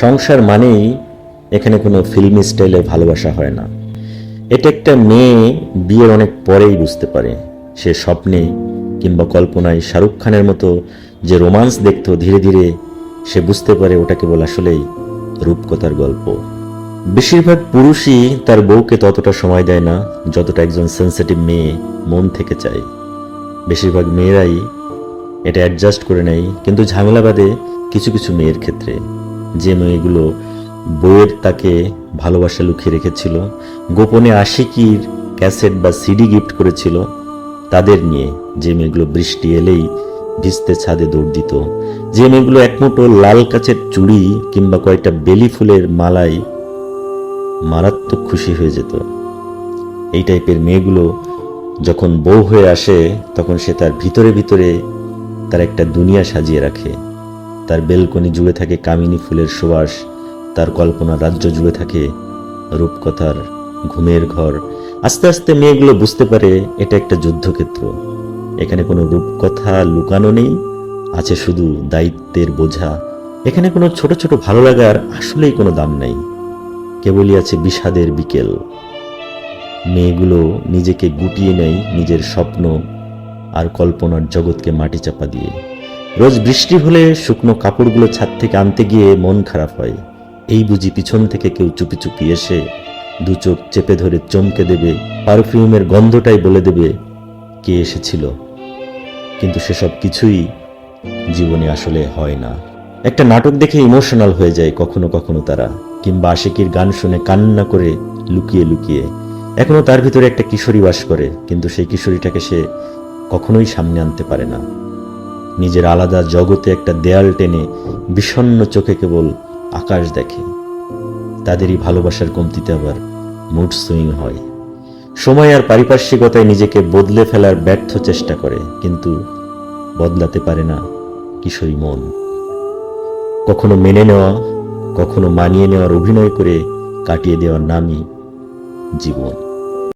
সংসার মানেই এখানে কোনো ফিল্মি স্টাইলে ভালোবাসা হয় না। এটা একটা মেয়ে বিয়ের অনেক পরেই বুঝতে পারে। সে স্বপ্নে কিংবা কল্পনায় শাহরুখ খানের মতো যে রোমান্স দেখতো ধীরে ধীরে, সে বুঝতে পারে ওটা কেবল আসলেই রূপকথার গল্প। বেশিরভাগ পুরুষই তার বউকে ততটা সময় দেয় না, যতটা একজন সেন্সিটিভ মেয়ে মন থেকে চায়। বেশিরভাগ মেয়েরাই এটা অ্যাডজাস্ট করে নেয়, কিন্তু ঝামেলা বাদে কিছু কিছু মেয়ের ক্ষেত্রে। যে মেয়েগুলো বইয়ের তাকে ভালোবাসা লুকিয়ে রেখেছিল, গোপনে আশিকির ক্যাসেট বা সিডি গিফট করেছিল, তাদের নিয়ে যে মেয়েগুলো বৃষ্টি এলেই ভিজতে ছাদে দৌড় দিত যে মেয়েগুলো একমুটো লাল কাচের চুড়ি কিংবা কয়েকটা বেলি ফুলের মালায় মারাত্মক খুশি হয়ে যেত। এই টাইপের মেয়েগুলো যখন বউ হয়ে আসে, তখন সে তার ভিতরে ভিতরে তার একটা দুনিয়া সাজিয়ে রাখে। তার বেলকনি জুড়ে থাকে কামিনী ফুলের সুবাস, তার কল্পনা রাজ্য জুড়ে থাকে রূপকথার ঘুমের ঘর। আস্তে আস্তে মেয়েগুলো বুঝতে পারে এটা একটা যুদ্ধক্ষেত্র। এখানে কোনো রূপকথা লুকানো নেই, আছে শুধু দায়িত্বের বোঝা। এখানে কোনো ছোট ছোট ভালো লাগার আসলেই কোনো দাম নাই। কেবলই আছে বিষাদের বিকেল। মেয়েগুলো নিজেকে গুটিয়ে নেয় নিজের স্বপ্ন আর কল্পনার জগৎকে মাটি চাপা দিয়ে। রোজ বৃষ্টি হলে শুকনো কাপড়গুলো ছাদ থেকে আনতে গিয়ে মন খারাপ হয়। এই বুঝি পিছন থেকে কেউ চুপি চুপি এসে দু চোখ চেপে ধরে চমকে দেবে, পারফিউমের গন্ধটাই বলে দেবে কে এসেছিল। কিন্তু সেসব কিছুই জীবনে আসলে হয় না। একটা নাটক দেখে ইমোশনাল হয়ে যায় কখনো কখনো তারা, কিংবা আশিকির গান শুনে কান্না করে লুকিয়ে লুকিয়ে। এখনও তার ভিতরে একটা কিশোরী বাস করে, কিন্তু সেই কিশোরীটাকে সে কখনোই সামনে আনতে পারে না। নিজের আলাদা জগতে একটা দেয়াল টেনে বিষণ্ণ চোখে কেবল আকাশ দেখে। তাদেরই ভালোবাসার কমতিতে আবার মুড সুইং হয়। সময় আর পারিপার্শ্বিকতায় নিজেকে বদলে ফেলার ব্যর্থ চেষ্টা করে, কিন্তু বদলাতে পারে না কিশোরী মন। কখনো মেনে নেওয়া, কখনো মানিয়ে নেওয়ার অভিনয় করে কাটিয়ে দেওয়ার নামই জীবন।